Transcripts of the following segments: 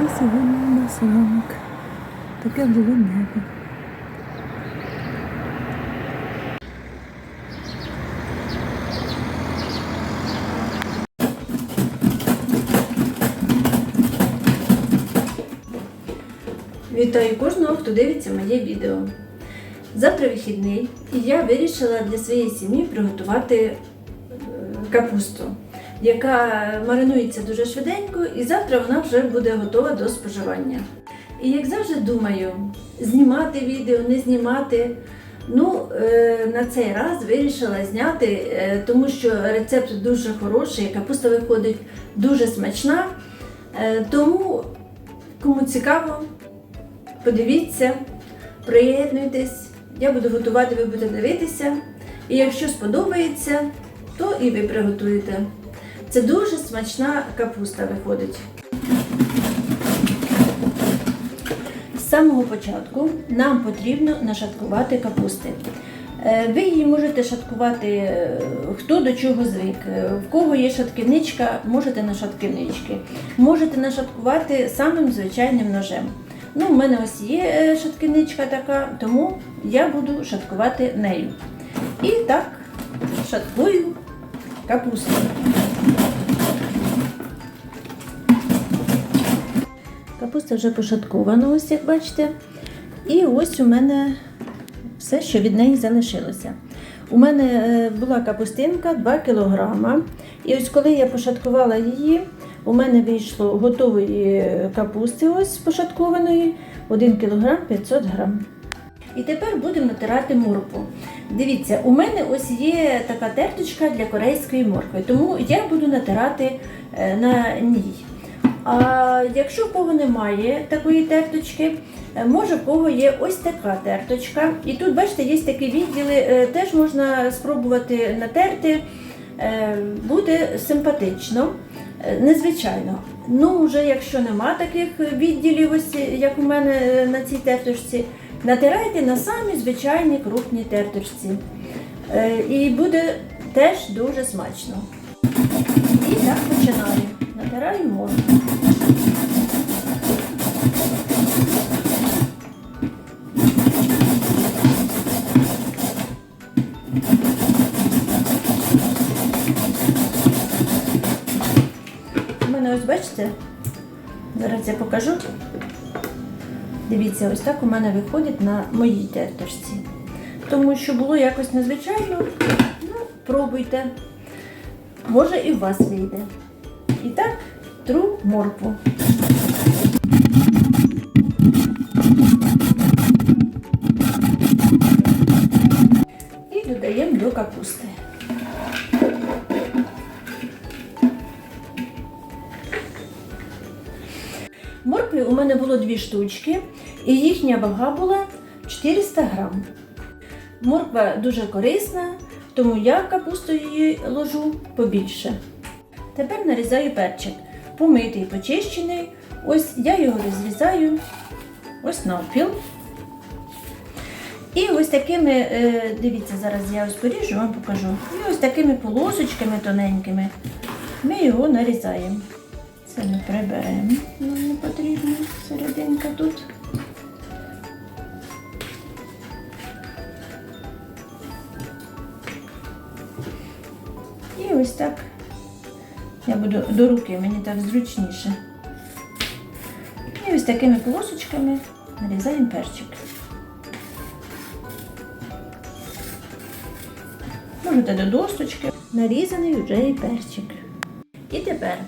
А сьогодні. Таке було небо. Вітаю кожного, хто дивиться моє відео. Завтра вихідний, і я вирішила для своєї сім'ї приготувати е, капусту, яка маринується дуже швиденько, і завтра вона вже буде готова до споживання. І як завжди думаю, знімати відео, не знімати. Ну, е, на цей раз вирішила зняти, е, тому що рецепт дуже хороший, капуста виходить дуже смачна. Е, Тому, кому цікаво, подивіться, приєднуйтесь. Я буду готувати, ви будете дивитися. І якщо сподобається, то і ви приготуєте. Це дуже смачна капуста виходить. З самого початку нам потрібно нашаткувати капусти. Е, Ви її можете шаткувати е, хто до чого звик. Е, В кого є шатківничка, можете на шатківнички. Можете нашаткувати самим звичайним ножем. Ну, у мене ось є шатківничка така, тому я буду шаткувати нею. І так шаткую капусту. Капуста вже пошаткована, ось як бачите. І ось у мене все, що від неї залишилося. У мене е, була капустинка 2 кг. І ось коли я пошаткувала її, у мене вийшло готової капусти ось пошаткованої 1 кг 500 г. І тепер будемо натирати моркву. Дивіться, у мене ось є така терточка для корейської моркви, тому я буду натирати е, на ній. А якщо в кого немає такої терточки, е, може в кого є ось така терточка. І тут, бачите, є такі відділи, е, теж можна спробувати натерти, Е, буде симпатично, незвичайно. Ну, вже якщо нема таких відділів, ось як у мене на цій терточці, натирайте на самій звичайній крупній терточці. І буде теж дуже смачно. І так починаю. Натираю моркву. Мене ось бачите, зараз я покажу. Дивіться, ось так у мене виходить на моїй терточці. Тому що було якось незвичайно. Ну, пробуйте. Може і у вас вийде. І так, тру моркву. І додаємо до капусти. Моркви у мене було дві штучки, і їхня вага була 400 грам. Морква дуже корисна, тому я капусту її ложу побільше. Тепер нарізаю перчик. Помитий, почищений. Ось я його розрізаю ось навпіл. І ось такими, е, дивіться, зараз я ось поріжу, вам покажу. І ось такими полосочками тоненькими ми його нарізаємо. Це ми приберемо. Нам не потрібно серединка тут. І ось так. Я буду до руки, мені так зручніше. І ось такими полосочками нарізаємо перчик. Можете до досточки. Нарізаний вже і перчик. І тепер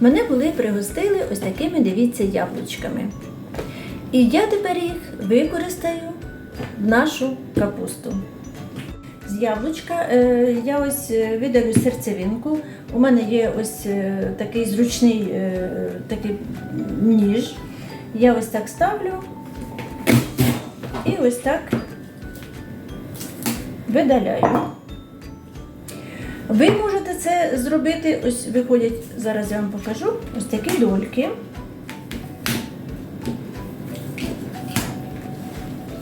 мене були пригостили ось такими, дивіться, яблучками. І я тепер їх використаю в нашу капусту. З яблучка е, я ось е, видалю серцевинку. У мене є ось е, такий зручний такий ніж. Я ось так ставлю і ось так видаляю. Ви можете це зробити, ось виходять, зараз я вам покажу, ось такі дольки.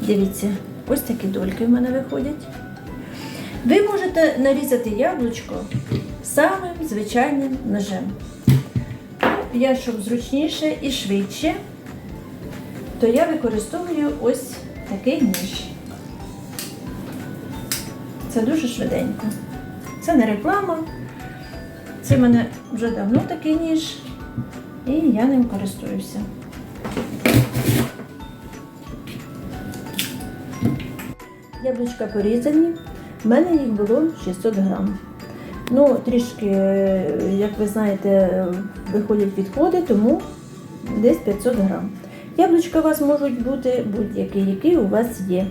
Дивіться, ось такі дольки в мене виходять. Ви можете нарізати яблучко самим звичайним ножем. я щоб зручніше і швидше, то я використовую ось такий ніж. Це дуже швиденько. Це не реклама. Це в мене вже давно такий ніж, і я ним користуюся. Яблучка порізані. У мене їх було 600 грам. Ну, трішки, е, як ви знаєте, виходять відходи, тому десь 500 грам. Яблучка у вас можуть бути будь-які, які у вас є.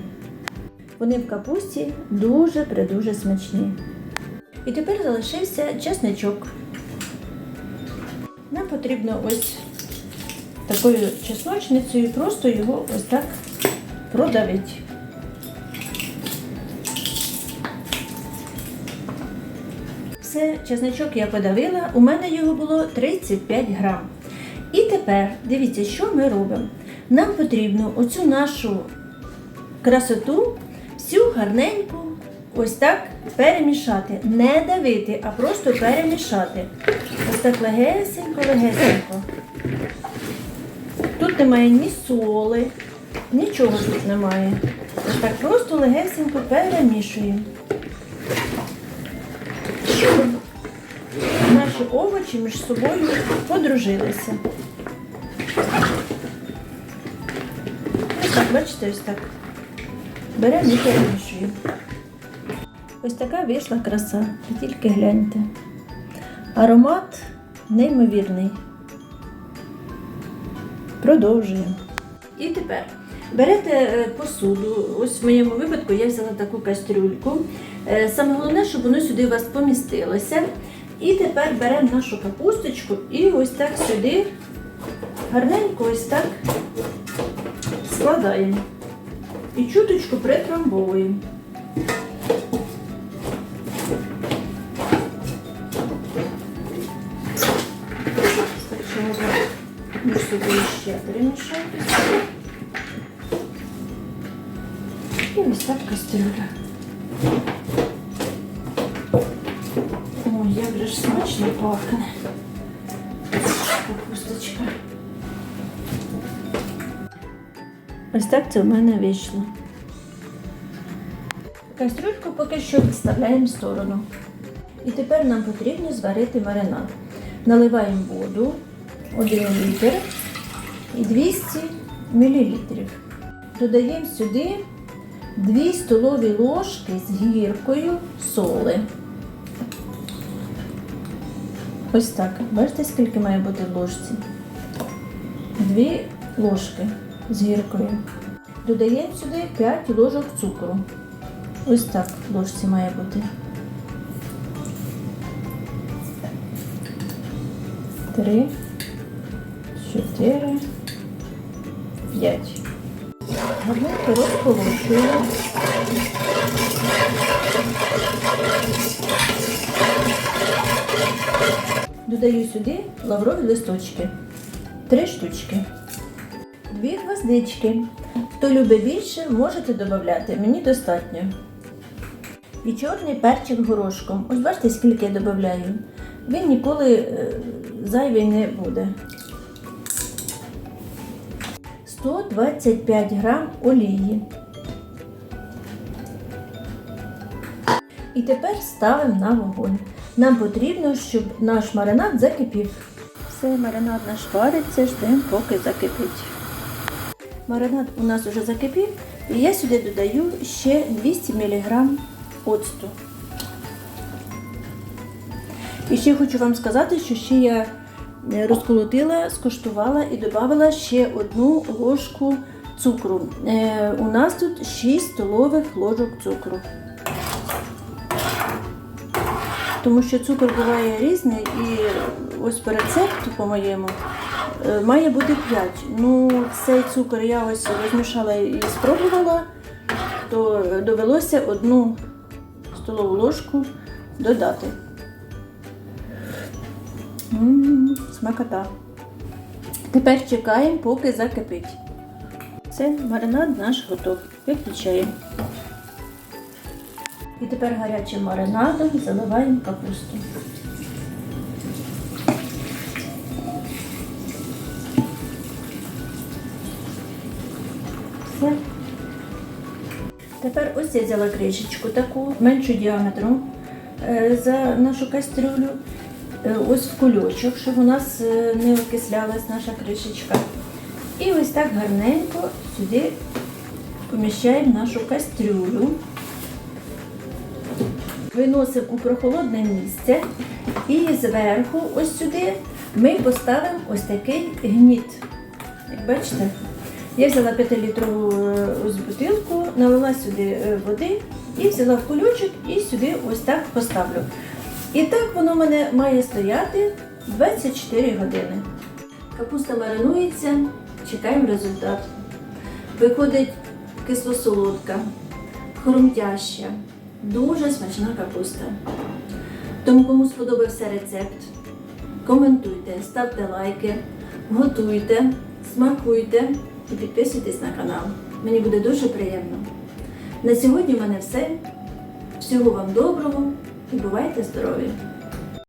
Вони в капусті дуже-предуже смачні. І тепер залишився чесничок. Нам потрібно ось такою чесночницею просто його ось так продавити. Все, чесничок я подавила, у мене його було 35 грам. І тепер дивіться, що ми робимо. Нам потрібно оцю нашу красоту всю гарненьку ось так перемішати. Не давити, а просто перемішати. Ось так легесенько, легесенько. Тут немає ні соли, нічого тут немає. Ось так просто легесенько перемішуємо. Наші овочі між собою подружилися. Ось так, бачите, ось так. Беремо і перемішуємо. Ось така вийшла краса. Ви тільки гляньте. Аромат неймовірний. Продовжуємо. І тепер берете е, посуду. Ось в моєму випадку я взяла таку кастрюльку. Е, Саме головне, щоб воно сюди у вас помістилося. І тепер беремо нашу капусточку і ось так сюди гарненько ось так складаємо. І чуточку притрамбовуємо. Перемішати. І ось так кастрюля. Ой, як же ж смачно пахне. Капусточка. Ось так це в мене вийшло. Кастрюльку поки що відставляємо в сторону. І тепер нам потрібно зварити маринад. Наливаємо воду 1 літр і 200 мл. Додаємо сюди 2 столові ложки з гіркою соли. Ось так. Бачите, скільки має бути в ложці? Дві ложки з гіркою. Додаємо сюди 5 ложок цукру. Ось так в ложці має бути. Три, чотири, п'ять. Гарненько розполошуємо. Додаю сюди лаврові листочки. Три штучки. Дві гвоздички. Хто любить більше, можете додати. Мені достатньо. І чорний перчик горошком. Ось бачите, скільки я додаю. Він ніколи е, зайвий не буде. 125 грам олії. І тепер ставимо на вогонь. Нам потрібно, щоб наш маринад закипів. Все, маринад наш вариться, ждемо, поки закипить. Маринад у нас вже закипів, і я сюди додаю ще 200 мг оцту. І ще хочу вам сказати, що ще я розколотила, скоштувала і додала ще одну ложку цукру. Е, у нас тут 6 столових ложок цукру. Тому що цукор буває різний і ось по рецепту, по-моєму, е, має бути 5. Ну, цей цукор я ось розмішала і спробувала, то довелося одну столову ложку додати. М, на кота. Тепер чекаємо, поки закипить. Це маринад наш готовий. Виключаємо. І тепер гарячим маринадом заливаємо капусту. Все. Тепер ось я взяла кришечку таку меншу діаметру е, за нашу кастрюлю. Е, Ось в кульочок, щоб у нас е, не окислялась наша кришечка. І ось так гарненько сюди поміщаємо нашу кастрюлю. Виносимо у прохолодне місце і зверху, ось сюди, ми поставимо ось такий гніт. Як бачите, я взяла 5-літрову е, бутилку, налила сюди води і взяла в кульочок і сюди ось так поставлю. І так воно в мене має стояти 24 години. Капуста маринується, чекаємо результат. Виходить кисло-солодка, хрумтяща, дуже смачна капуста. Тому кому сподобався рецепт, коментуйте, ставте лайки, готуйте, смакуйте і підписуйтесь на канал. Мені буде дуже приємно. На сьогодні в мене все. Всього вам доброго і бувайте здорові!